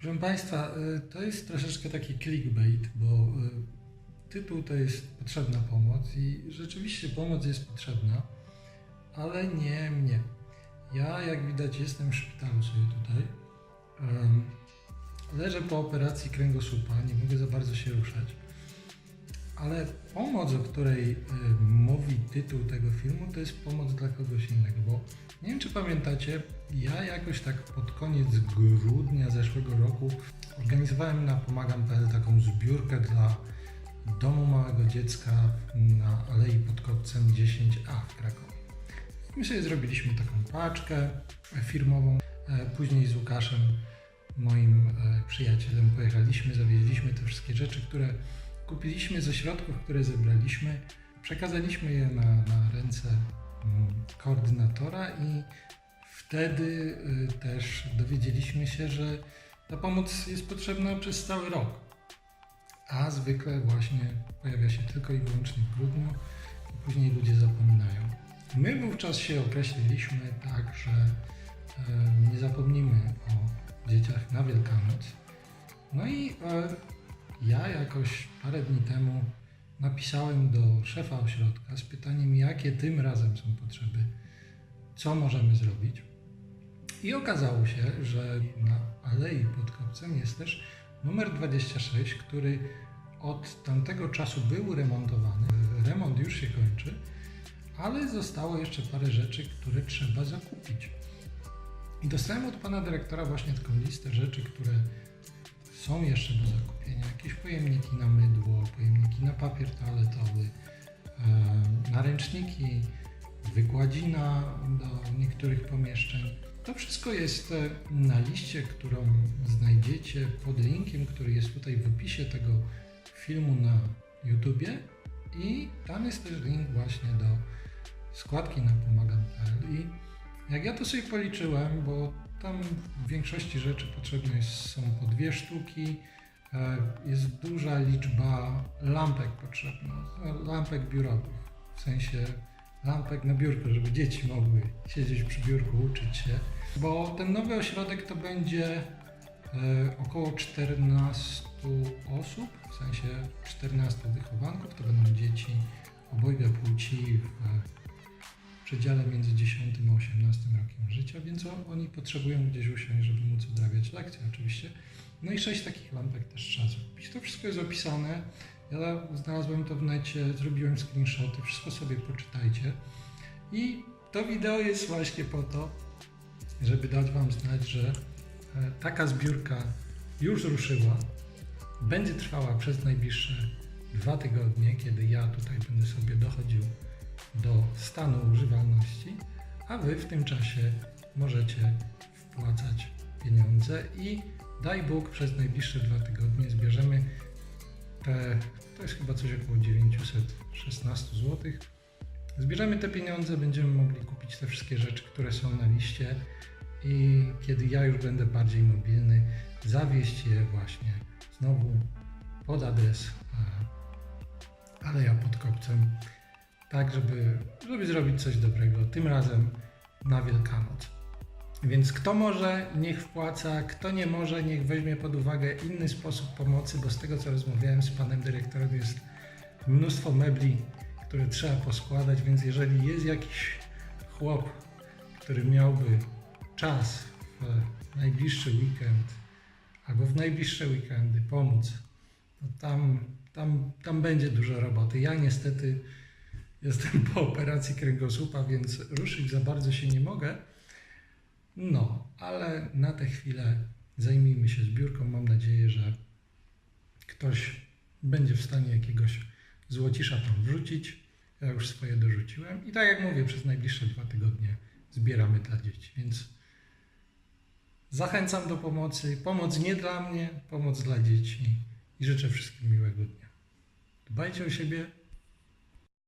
Proszę Państwa, y, to jest troszeczkę taki clickbait, bo y, tytuł to jest potrzebna pomoc i rzeczywiście pomoc jest potrzebna, ale nie mnie. Ja, jak widać, jestem w szpitalu sobie tutaj. Leżę po operacji kręgosłupa, nie mogę za bardzo się ruszać. Ale pomoc, o której y, mówi tytuł tego filmu, to jest pomoc dla kogoś innego, bo nie wiem czy pamiętacie, ja jakoś tak pod koniec grudnia zeszłego roku organizowałem na pomagam.pl taką zbiórkę dla domu małego dziecka na Alei pod Kopcem 10A w Krakowie. My sobie zrobiliśmy taką paczkę firmową, e, później z Łukaszem, moim e, przyjacielem, pojechaliśmy, zawieźliśmy te wszystkie rzeczy, które kupiliśmy ze środków, które zebraliśmy, przekazaliśmy je na, na ręce mm, koordynatora i wtedy y, też dowiedzieliśmy się, że ta pomoc jest potrzebna przez cały rok, a zwykle właśnie pojawia się tylko i wyłącznie w grudniu i później ludzie zapominają. My wówczas się określiliśmy tak, że e, nie zapomnimy o dzieciach na Wielkanoc. No i e, ja jakoś parę dni temu napisałem do szefa ośrodka z pytaniem, jakie tym razem są potrzeby, co możemy zrobić. I okazało się, że na Alei pod Kopcem jest też numer 26, który od tamtego czasu był remontowany. Remont już się kończy, ale zostało jeszcze parę rzeczy, które trzeba zakupić. I dostałem od pana dyrektora właśnie taką listę rzeczy, które są jeszcze do zakupienia. Jakieś pojemniki na mydło, pojemniki na papier toaletowy, e, naręczniki, wykładzina do niektórych pomieszczeń. To wszystko jest e, na liście, którą znajdziecie pod linkiem, który jest tutaj w opisie tego filmu na YouTubie i tam jest też link właśnie do składki na pomagam.pl i jak ja to sobie policzyłem, bo tam w większości rzeczy potrzebne są po dwie sztuki, e, jest duża liczba lampek potrzebna, lampek biurowych, w sensie lampek na biurko, żeby dzieci mogły siedzieć przy biurku, uczyć się, bo ten nowy ośrodek to będzie e, około 14 osób, w sensie 14 wychowanków, to będą dzieci obojga płci w przedziale między 10 a 18 rokiem życia, więc oni potrzebują gdzieś usiąść, żeby móc odrabiać lekcje oczywiście. No i sześć takich lampek też trzeba zakupić. To wszystko jest opisane. Ja znalazłem to w necie, zrobiłem screenshoty, wszystko sobie poczytajcie. I to wideo jest właśnie po to, żeby dać Wam znać, że e, taka zbiórka już ruszyła. Będzie trwała przez najbliższe dwa tygodnie, kiedy ja tutaj będę sobie dochodził do stanu używalności, a Wy w tym czasie możecie wpłacać pieniądze i daj Bóg przez najbliższe dwa tygodnie zbierzemy te, to jest chyba coś około 916 zł. Zbierzemy te pieniądze, będziemy mogli kupić te wszystkie rzeczy, które są na liście i kiedy ja już będę bardziej mobilny, zawieźć je właśnie znowu pod adres e, Aleja pod Kopcem tak, żeby, żeby zrobić coś dobrego, tym razem na Wielkanoc. Więc kto może, niech wpłaca, kto nie może, niech weźmie pod uwagę inny sposób pomocy, bo z tego co rozmawiałem z panem dyrektorem jest mnóstwo mebli, które trzeba poskładać, więc jeżeli jest jakiś chłop, który miałby czas w najbliższy weekend albo w najbliższe weekendy pomóc, no tam, tam, tam będzie dużo roboty. Ja niestety Jestem po operacji kręgosłupa, więc ruszyć za bardzo się nie mogę. No, ale na tę chwilę zajmijmy się zbiórką. Mam nadzieję, że ktoś będzie w stanie jakiegoś złocisza tam wrzucić. Ja już swoje dorzuciłem. I tak jak mówię, przez najbliższe dwa tygodnie zbieramy dla dzieci. Więc zachęcam do pomocy. Pomoc nie dla mnie, pomoc dla dzieci. I życzę wszystkim miłego dnia. Dbajcie o siebie